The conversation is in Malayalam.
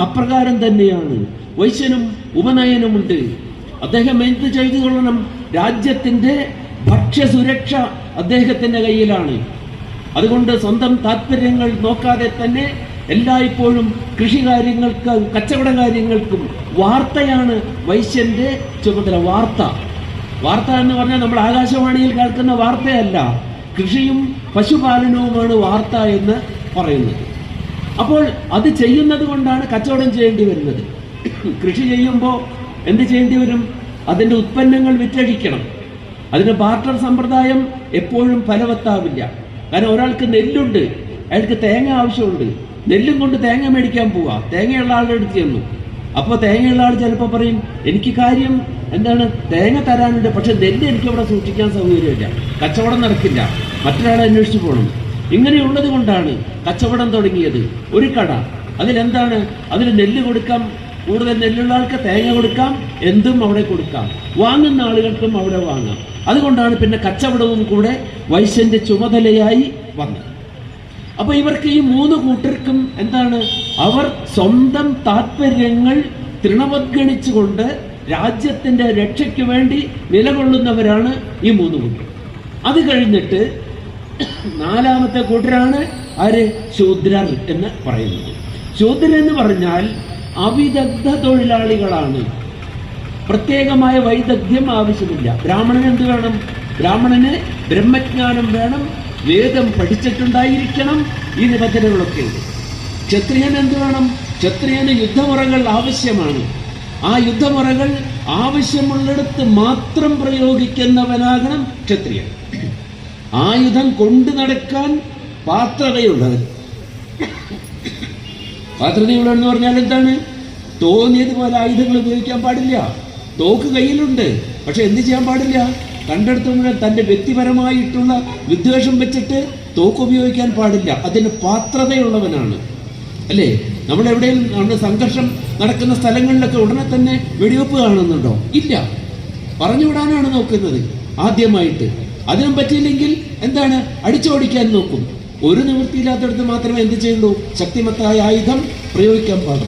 അപ്രകാരം തന്നെയാണ്. വൈശ്യനും ഉപനയനുമുണ്ട്. അദ്ദേഹം എന്ത് ചെയ്തു കൊള്ളണം? രാജ്യത്തിന്റെ ഭക്ഷ്യസുരക്ഷ അദ്ദേഹത്തിന്റെ കയ്യിലാണ്. അതുകൊണ്ട് സ്വന്തം താല്പര്യങ്ങൾ നോക്കാതെ തന്നെ എല്ലായ്പ്പോഴും കൃഷി കാര്യങ്ങൾക്ക് കച്ചവട കാര്യങ്ങൾക്കും വാർത്തയാണ് വൈശ്യന്റെ ചുമതല വാർത്ത. വാർത്ത എന്ന് പറഞ്ഞാൽ നമ്മൾ ആകാശവാണിയിൽ കേൾക്കുന്ന വാർത്തയല്ല. കൃഷിയും പശുപാലനവുമാണ് വാർത്ത എന്ന് പറയുന്നത്. അപ്പോൾ അത് ചെയ്യുന്നത് കൊണ്ടാണ് കച്ചവടം ചെയ്യേണ്ടി വരുന്നത്. കൃഷി ചെയ്യുമ്പോൾ എന്ത് ചെയ്യേണ്ടി വരും? അതിന്റെ ഉത്പന്നങ്ങൾ വിറ്റഴിക്കണം. അതിന് ബാർട്ടർ സമ്പ്രദായം എപ്പോഴും ഫലവത്താവില്ല. കാരണം ഒരാൾക്ക് നെല്ലുണ്ട് അയാൾക്ക് തേങ്ങ ആവശ്യമുണ്ട്. നെല്ലും കൊണ്ട് തേങ്ങ മേടിക്കാൻ പോവാ. തേങ്ങയുള്ള ആളുടെ അടുത്ത് ചെന്നു. അപ്പോൾ തേങ്ങയുള്ള ആൾ ചിലപ്പോൾ പറയും എനിക്ക് കാര്യം എന്താണ്? തേങ്ങ തരാനുണ്ട് പക്ഷെ നെല്ല് എനിക്ക് ഇവിടെ സൂക്ഷിക്കാൻ സൗകര്യമില്ല. കച്ചവടം നടക്കില്ല. മറ്റൊരാളെ അന്വേഷിച്ച് പോകണം ഇങ്ങനെയുള്ളത് കൊണ്ടാണ് കച്ചവടം തുടങ്ങിയത്. ഒരു കട. അതിലെന്താണ്? അതിൽ നെല്ല് കൊടുക്കാം. കൂടുതൽ നെല്ലുള്ള ആൾക്ക് തേങ്ങ കൊടുക്കാം. എന്തും അവിടെ കൊടുക്കാം. വാങ്ങുന്ന ആളുകൾക്കും അവിടെ വാങ്ങാം. അതുകൊണ്ടാണ് പിന്നെ കച്ചവടവും കൂടെ വൈശ്യന്റെ ചുമതലയായി വന്നത്. അപ്പൊ ഇവർക്ക് ഈ മൂന്ന് കൂട്ടർക്കും എന്താണ്? അവർ സ്വന്തം താല്പര്യങ്ങൾ തൃണവത്ഗണിച്ചുകൊണ്ട് രാജ്യത്തിന്റെ രക്ഷയ്ക്ക് വേണ്ടി നിലകൊള്ളുന്നവരാണ് ഈ മൂന്ന് കൂട്ടർ. അത് കഴിഞ്ഞിട്ട് നാലാമത്തെ കൂട്ടരാണ് ആര്? ശൂദ്രർ എന്ന് പറയുന്നത്. ശൂദ്രർ എന്ന് പറഞ്ഞാൽ അവിദഗ്ധ തൊഴിലാളികളാണ്. പ്രത്യേകമായ വൈദഗ്ധ്യം ആവശ്യമില്ല. ബ്രാഹ്മണൻ എന്ത് വേണം? ബ്രാഹ്മണന് ബ്രഹ്മജ്ഞാനം വേണം വേദം പഠിച്ചിട്ടുണ്ടായിരിക്കണം ഈ നിബന്ധനകളൊക്കെ ഉണ്ട്. ക്ഷത്രിയൻ എന്ത് വേണം? ക്ഷത്രിയന് യുദ്ധമുറകൾ ആവശ്യമാണ്. ആ യുദ്ധമുറകൾ ആവശ്യമുള്ളിടത്ത് മാത്രം പ്രയോഗിക്കുന്നവനാകണം ക്ഷത്രിയൻ. ആയുധം കൊണ്ടു നടക്കാൻ പാത്രതയുള്ളവൻ. എന്ന് പറഞ്ഞാൽ എന്താണ്? തോന്നിയതുപോലെ ആയുധങ്ങൾ ഉപയോഗിക്കാൻ പാടില്ല. തോക്ക് കയ്യിലുണ്ട്. പക്ഷെ എന്ത് ചെയ്യാൻ പാടില്ല? കണ്ടെടുത്ത തന്റെ വ്യക്തിപരമായിട്ടുള്ള വിദ്വേഷം വെച്ചിട്ട് തോക്ക് ഉപയോഗിക്കാൻ പാടില്ല. അതിന് പാത്രതയുള്ളവനാണ്. അല്ലേ? നമ്മൾ എവിടെയും നമ്മുടെ സംഘർഷം നടക്കുന്ന സ്ഥലങ്ങളിലൊക്കെ ഉടനെ തന്നെ വെടിവെപ്പ് കാണുന്നുണ്ടോ? ഇല്ല. പറഞ്ഞുവിടാനാണ് നോക്കുന്നത് ആദ്യമായിട്ട്. അതിനും പറ്റിയില്ലെങ്കിൽ എന്താണ്? അടിച്ചോടിക്കാൻ നോക്കും. ഒരു നിവൃത്തിയില്ലാത്തടത്ത് മാത്രമേ എന്ത് ചെയ്യുള്ളൂ ശക്തിമത്തായ ആയുധം പ്രയോഗിക്കാൻ പാടുള്ളൂ.